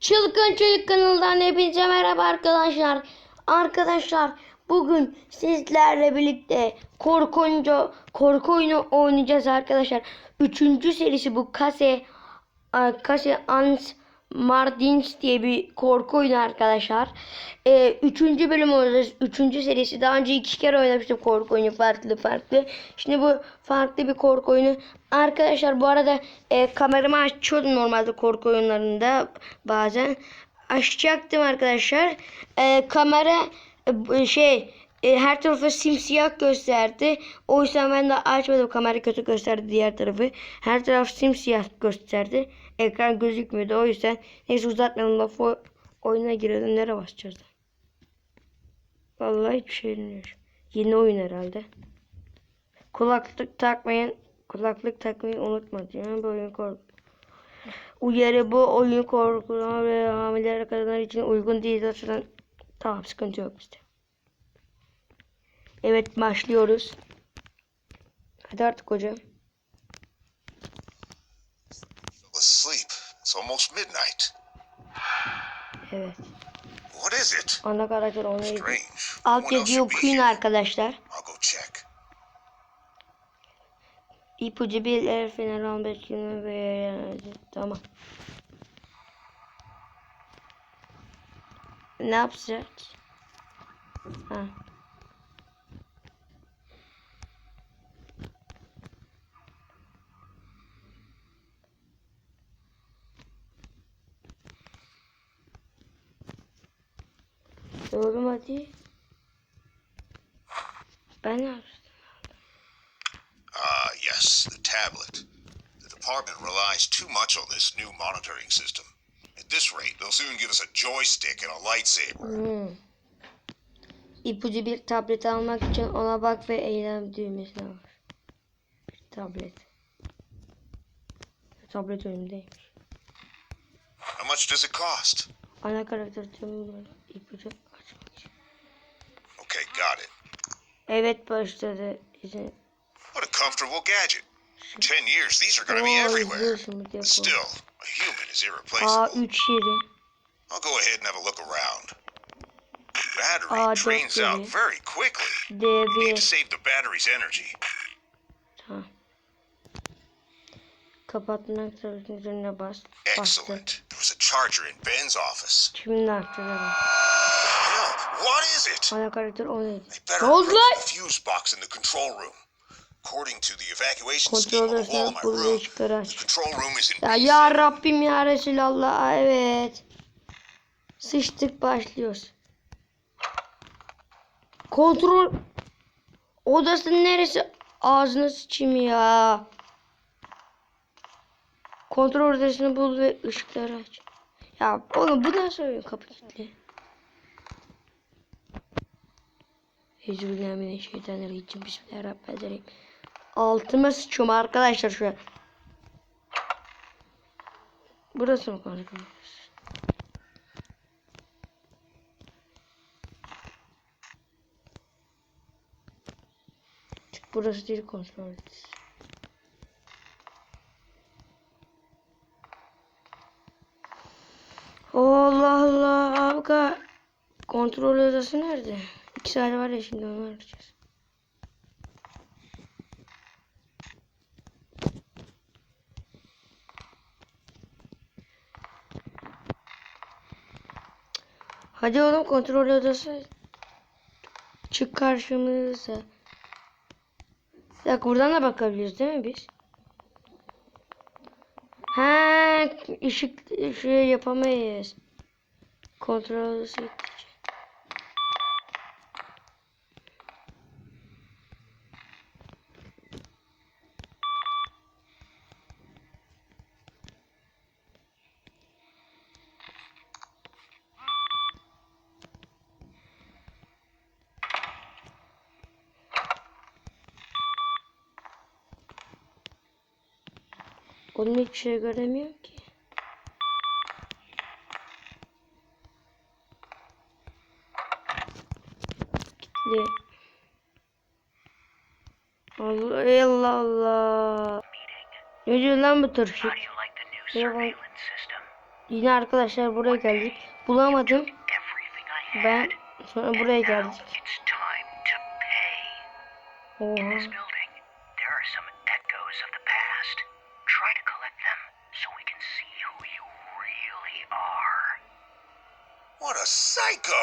Çılgın Çocuk kanalından hepinize merhaba arkadaşlar. Arkadaşlar bugün sizlerle birlikte korku, oyuncu, korku oyunu oynayacağız arkadaşlar. Üçüncü serisi bu Kase Kase Ans Mardins diye bir korku oyunu arkadaşlar. Ee, üçüncü bölüm oynayacağız. Üçüncü serisi. Daha önce iki kere oynamıştım korku oyunu farklı farklı. Şimdi bu farklı bir korku oyunu. Arkadaşlar bu arada e, kameramı açıyordum normalde korku oyunlarında bazen. Açacaktım arkadaşlar. E, kamera e, şey e, her tarafı simsiyah gösterdi. O yüzden ben de açmadım. Kamera kötü gösterdi diğer tarafı. Her taraf simsiyah gösterdi. Ekran gözükmüyordu. O yüzden neyse uzatmayalım lafı oyuna girelim. Nereye basacağız? Vallahi hiçbir şey bilmiyorum. Yeni oyun herhalde. Kulaklık takmayın. Kulaklık takmayı unutmayın. Bu oyun korku. Uyarı bu oyun korkulama ve hamile kadınlar için uygun değil. Zaten tamam sıkıntı yok bizde. Evet başlıyoruz. Hadi artık hocam. Asleep. It's almost midnight. Evet. What is it? Ana karakter onu Strange. Alt yazıyı okuyun arkadaşlar. I'll go check. İpucu bir el fener 15 gün ve tamam. Ne yapacağız? Ha. Oğlum hadi. Ben yapacağım? Ah, yes, the tablet. The department relies too much on this new monitoring system. At this rate, they'll soon give us a joystick and a lightsaber. Hmm. İpucu bir tablet almak için ona bak ve eylem düğmesine var. Bir tablet. Tablet önümdeymiş. How much does it cost? Ana karakter tüm bunları ipucu açmak için. Okay, got it. Evet başladı. İzin. What a comfortable gadget. Ten years, these are going to be everywhere. Still, a human is irreplaceable. 3 yeri. I'll go ahead and have a look around. Battery drains out very quickly. Need D1. to save the battery's energy. Kapatmak üzerine bas. Excellent. There was a charger in Ben's office. Şimdi aktaralım. What is it? Ana karakter o neydi? Ne oldu lan? fuse box in the control room. According to the evacuation scheme on the wall of odasına my room, the control room is in Ya ya. Rabbim ya Resulallah evet. Sıçtık başlıyoruz. Kontrol odasının neresi? Ağzına sıçayım ya. Kontrol odasını bul ve ışıkları aç. Ya oğlum bu nasıl oyun kapı kilitli. Euzubillahimineşşeytanirracim. Bismillahirrahmanirrahim. Altıma sıçıyorum arkadaşlar şu an. Burası mı kontrol? Burası değil kontrol. Allah Allah abka. Kontrol odası nerede? İki saat var ya şimdi onu arayacağız. Hadi oğlum kontrol odası. Çık karşımıza. Dakika buradan da bakabiliriz değil mi biz? Ha, ışık şey yapamayız. Kontrol odası Oğlum hiçbir şey göremiyorum ki. Kitli. Allah Allah Allah. Ne diyor lan bu tırşık? Yine arkadaşlar buraya geldik. Bulamadım. Ben sonra buraya geldik. Oha. What a psycho!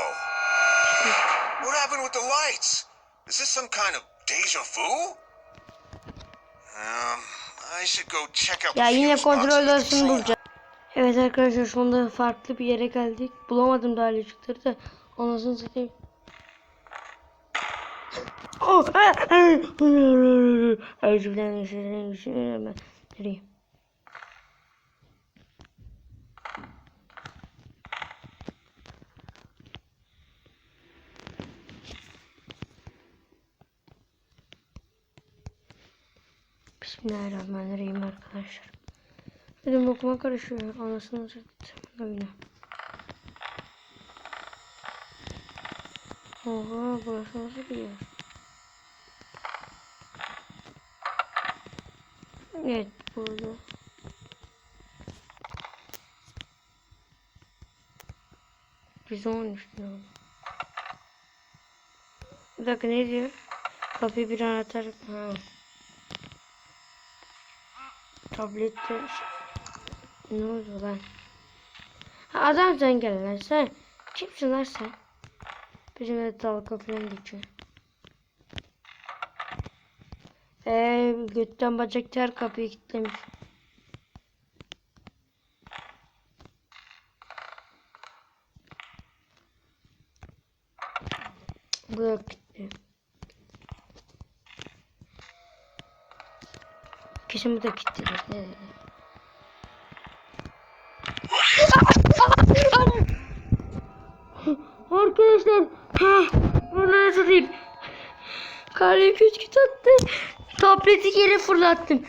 What happened with the lights? Is this some kind of deja vu? Um, I should go check out the Ya yine kontrol odasını control bulacağım. Evet arkadaşlar şu anda farklı bir yere geldik. Bulamadım daha ışıkları da. Anasını satayım. Oh, ah, ah. Özür dilerim, özür dilerim, özür dilerim. Ben Nereye? Bismillahirrahmanirrahim arkadaşlar. Benim okuma karışıyor. Anasını satayım. Oha burası nasıl bir yer? Evet burada. Biz onun üstüne oldu. Bir dakika ne diyor? Kapıyı bir anahtar. Ha. Tablette ne oldu lan? Ha, adam sen gel sen. Kimsin lan sen? Bizimle dalga falan geçiyor. Eee götten bacak ter kapıyı kilitlemiş. Bu da kilitli. Kilitlidir. Ne dedi? Arkadaşlar, ha, bunu satayım. Kalem küçük attı. Tableti yere fırlattım.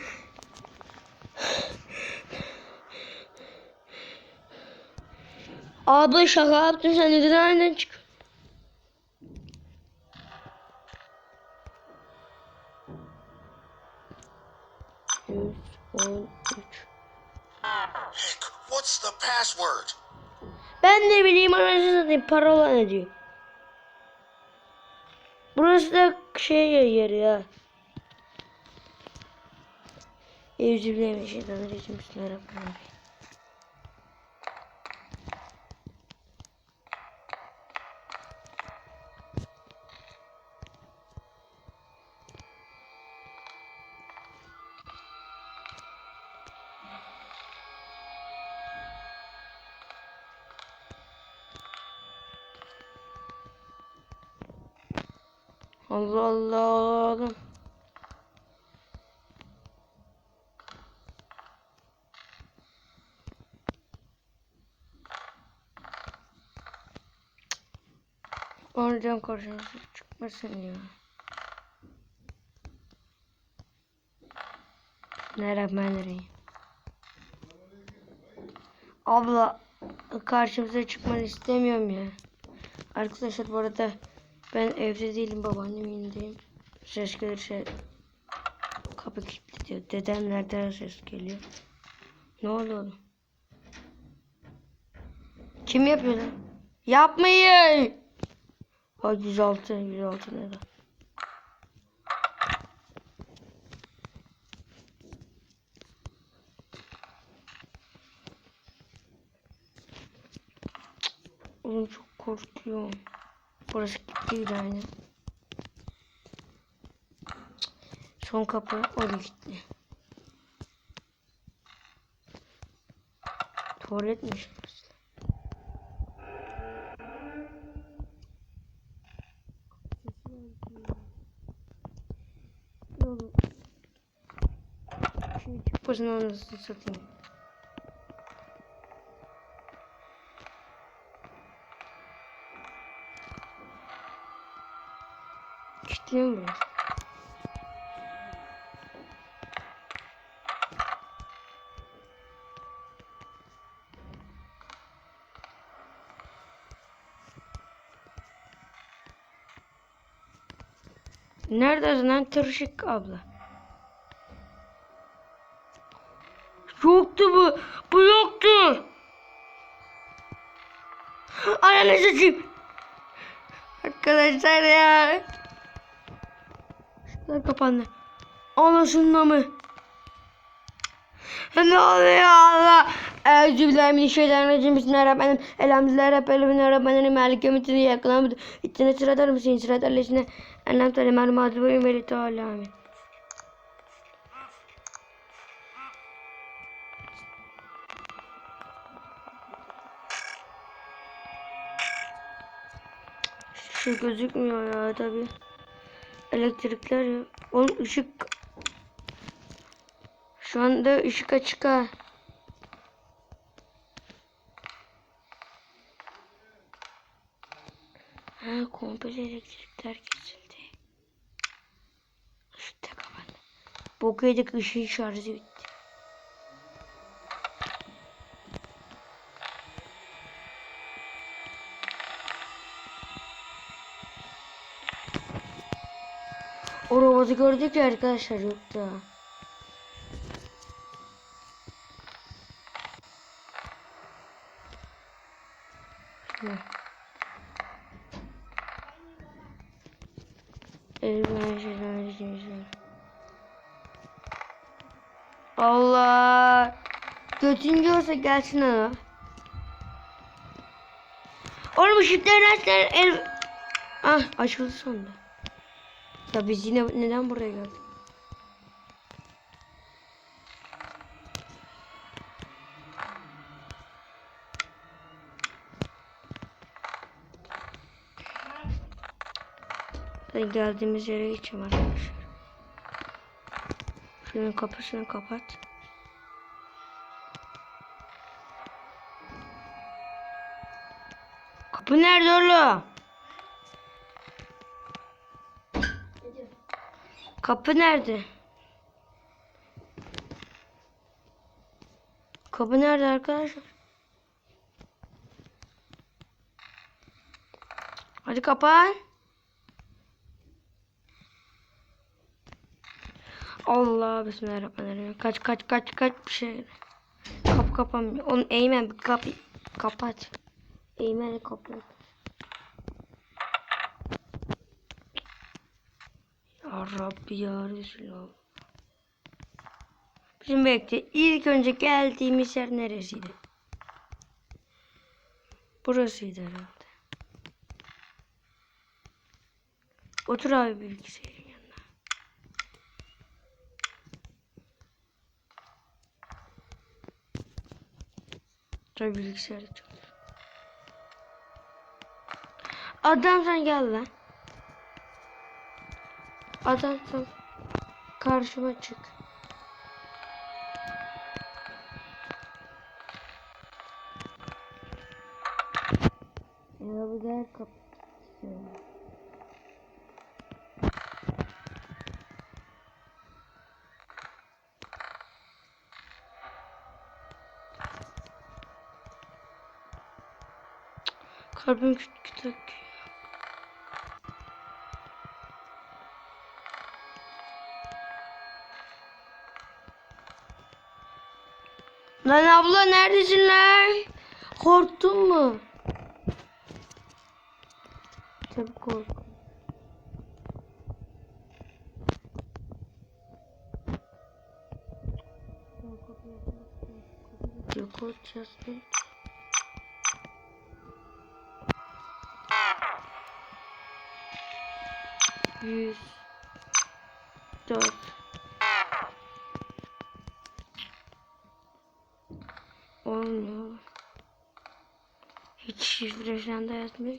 Abla şaka yaptın sen neden aniden Ben de bileyim anasını satayım parola ne diyor. Burası da şey yer ya. Euzubillahimineşşeytanirracim. Bismillahirrahmanirrahim. Allah Allah. Oradan karşınıza çıkmasın ya. Bismillahirrahmanirrahim. Abla karşımıza çıkmanı istemiyorum ya. Arkadaşlar bu arada ben evde değilim babaannemin yanındayım. Ses gelirse kapı kilitli diyor. Dedemlerden ses geliyor. Ne oldu oğlum? Kim yapıyor lan? Yapmayın! Ay 106, 106 ne lan? Oğlum çok korkuyorum. Burası kilitliydi aynı. Son kapı orada kilitli. Tuvaletmiş burası. Oğlum. Şey çıkmasın Neredesin lan tırşık abla? Yoktu bu. Bu yoktu. Ananı satayım. Arkadaşlar ya. Şunlar kapandı. Anasınla mı? Ne oluyor Allah? Euzubillahimineşşeytanirracim. Bismillahirrahmanirrahim. Elhamdülillah Rabbil alemin. Malik yevmiddin. Yakınamadı. İttine sıratar mısın? Sıratar lesine. Ennem tale malumatı boyun veli teala. Amin. Şu gözükmüyor ya tabi. Elektrikler ya. Oğlum ışık. Şu anda ışık açık ha. Ha komple elektrikler kesildi. Işık da kapandı. Boku yedik ışığın şarjı bitti. O robotu gördük ya arkadaşlar yoktu. Şuna. Euzubillahimineşşeytanirracim. Allah. Götün görse gelsin ana. Oğlum ışıkları açlar. El... Ah açıldı sonunda. Ya biz yine neden buraya geldik? Geldiğimiz yere geçelim arkadaşlar. Şunun kapısını kapat. Kapı nerede oğlum? Kapı nerede? Kapı nerede arkadaşlar? Hadi kapan. Allah bismillahirrahmanirrahim. Kaç kaç kaç kaç bir şey. Kapı kapanmıyor. Oğlum Eymen kapı kapat. Eymen kapat. Ya Rabbi ya Resulallah. Bizim bekle. İlk önce geldiğimiz yer neresiydi? Burasıydı herhalde. Otur abi bilgisayarın yanına. Tabii bilgisayarda çalışıyor. Adam sen gel lan. Adam sen karşıma çık. Ya bu gel kapı. Kalbim küt küt. Lan abla neredesin lan? Korktun mu? Tabii korktum. Yok, korkacağız değil. 104 Olmuyor. Hiç şifre falan da yazmıyor.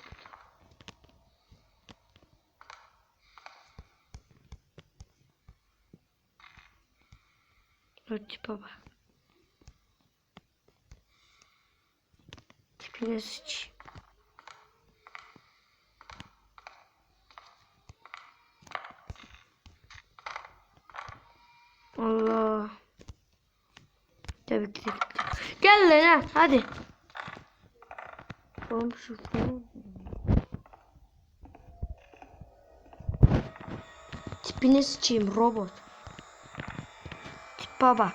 Ötçü baba. Tipine sıçayım. Allah. Tabii ki. Gel lan ha, hadi. Oğlum şu. Tipine sıçayım robot. Tipe bak.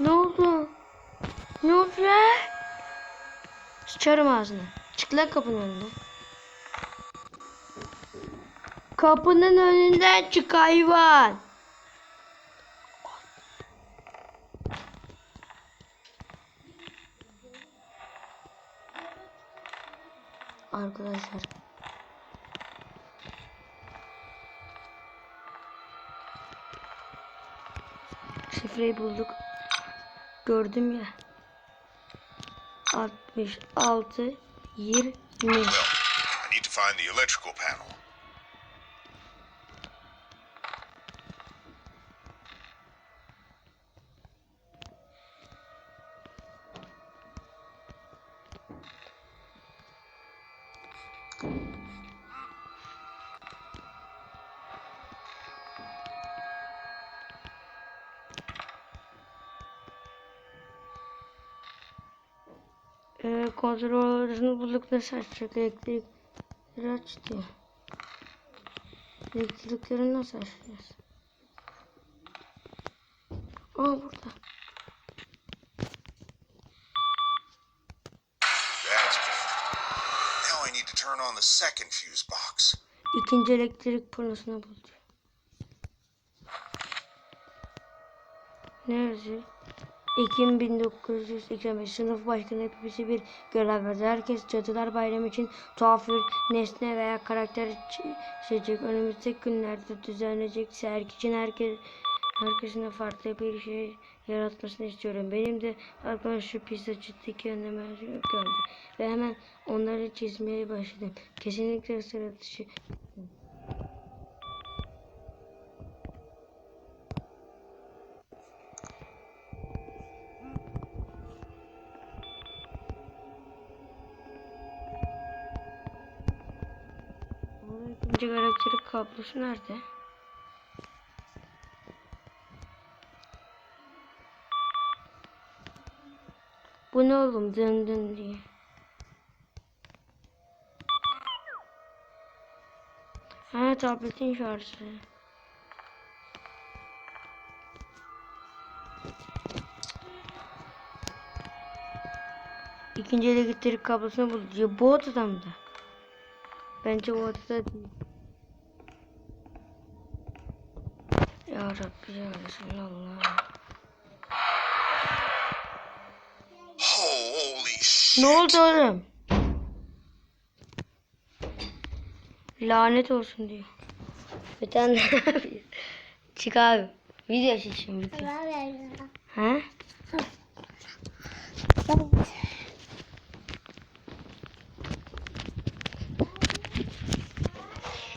Ne oldu? Ne oldu? Sıçarım ağzına. Çık lan kapının önünden. Kapının önünden çık hayvan. Arkadaşlar. Şifreyi bulduk. Gördüm ya. 66 20 Well, I need to find the electrical panel. Ee, kontrolörünü bulduk nasıl açacak elektrik aç diyor. Elektrikleri nasıl açacağız? Aa burada. That's good. Now I need to turn on the second fuse box. İkinci elektrik panosunu buldu. Ne yazıyor? Ekim 1985 sınıf başkanı hepimize bir görev verdi. Herkes Cadılar Bayramı için tuhaf bir nesne veya karakter seçecek. Önümüzdeki günlerde düzenlenecek sergi için herkes herkesin de farklı bir şey yaratmasını istiyorum. Benim de aklıma şu pizzacıdaki önleme geldi. Ve hemen onları çizmeye başladım. Kesinlikle sıra dışı. İkinci karakterin kablosu nerede? Bu ne oğlum dın diye. Ha tabletin şarjı. İkinci elektrik kablosunu buldu. Ya bu odada mı da? Bence bu odada değil. Ya Rabbi ya. Ne oldu oğlum? Lanet olsun diyor. Bir tane. Çık abi. Video çek şimdi. Ha?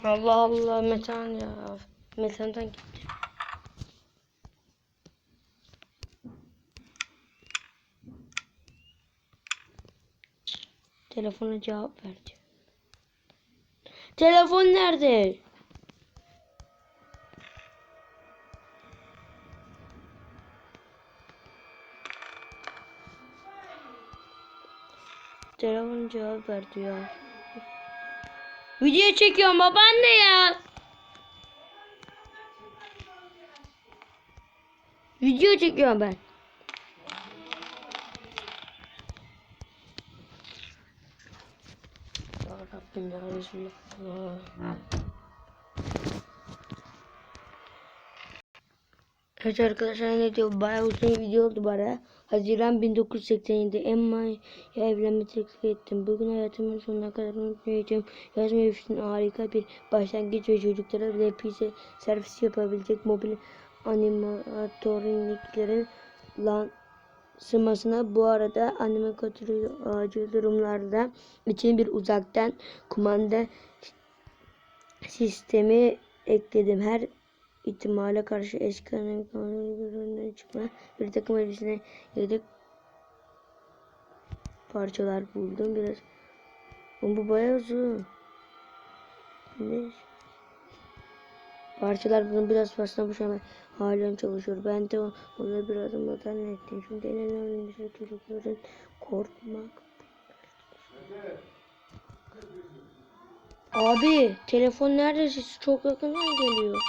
Allah Allah metan ya. Metandan gitti. Telefona cevap verdi. Telefon nerede? Telefon cevap verdi ya. Video çekiyorum babaanne ya. Video çekiyorum ben. Rabbim ya Resulallah. Evet arkadaşlar ne diyor? Bayağı uzun video oldu bana. Haziran 1987 Emma'ya evlenme teklif ettim. Bugün hayatımın sonuna kadar unutmayacağım. Yaz mevsiminin harika bir başlangıç ve çocuklara bile pizza servisi yapabilecek mobil animatroniklerin lansımasına bu arada animatörü acil durumlarda için bir uzaktan kumanda sistemi ekledim. Her ihtimale karşı eski anahtarlarından çıkma bir takım elbisine yedek parçalar buldum. Biraz bu bayağı uzun. Ne? Parçalar bunun biraz fazla bu ama halen çalışıyor. Ben de onları biraz modern ettim. Şimdi en önemlisi şey çocukların korkmak. Abi telefon nerede siz çok yakından geliyor.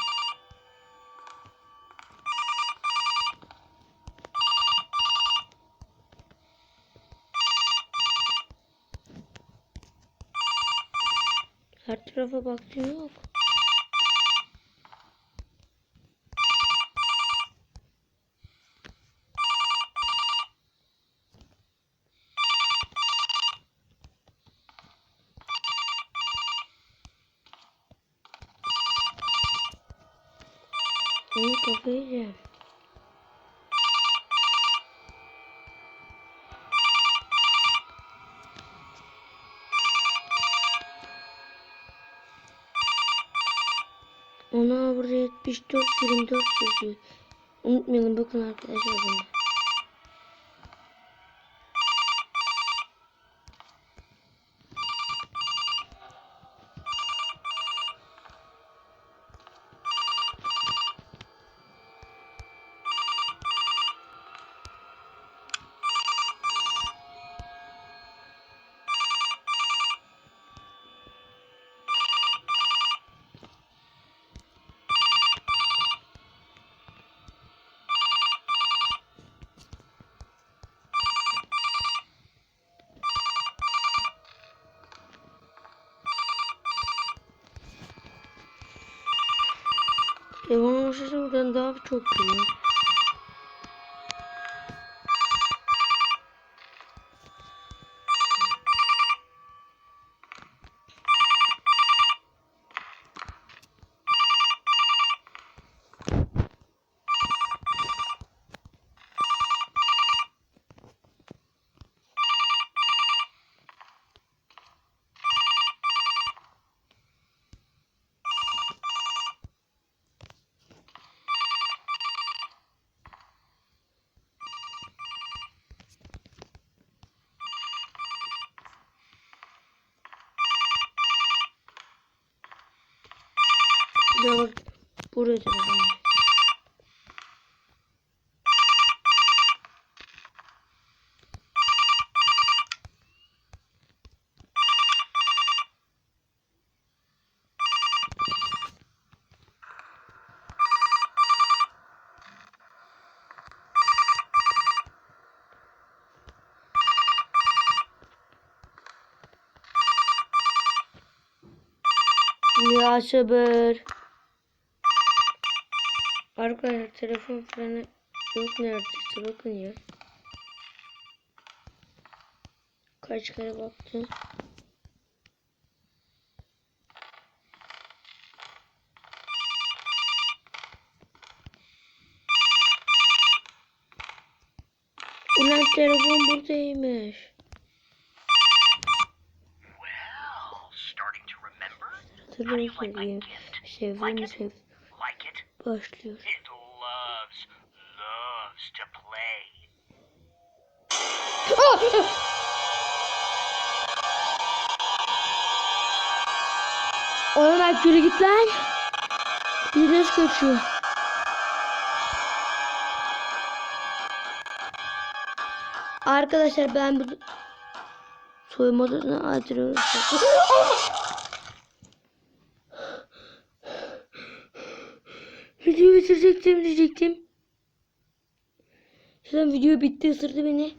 Her tarafa baktım yok. Kafayı yiyeceğim. Ona burada 74 24 yazıyor. Unutmayalım bakın arkadaşlar bunda. Olursa buradan daha çok geliyor. Bir de bak bakalım. Ya sabır. Arkadaşlar telefon freni yok neredeyse bakın ya. Kaç kere baktım. Ulan telefon buradaymış. Hatırlıyorum like my sevdiğim. gift? Sevdiğim Like it? sev. Like it? Başlıyor. Loves, loves. Oğlum bak yürü git lan. Bir nasıl kaçıyor? Arkadaşlar ben bu soyunma odasına hatırlıyorum. bitirecektim diyecektim. Şuradan video bitti ısırdı beni.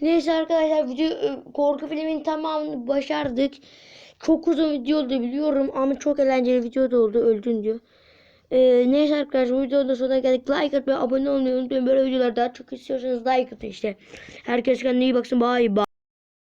Neyse arkadaşlar video e, korku filmin tamamını başardık. Çok uzun video oldu biliyorum ama çok eğlenceli video da oldu. Öldün diyor. Ee, neyse arkadaşlar bu videonun sonuna geldik. Like atmayı, abone olmayı unutmayın. Böyle videolar daha çok istiyorsanız like atın işte. Herkes kendine iyi baksın. Bye bye.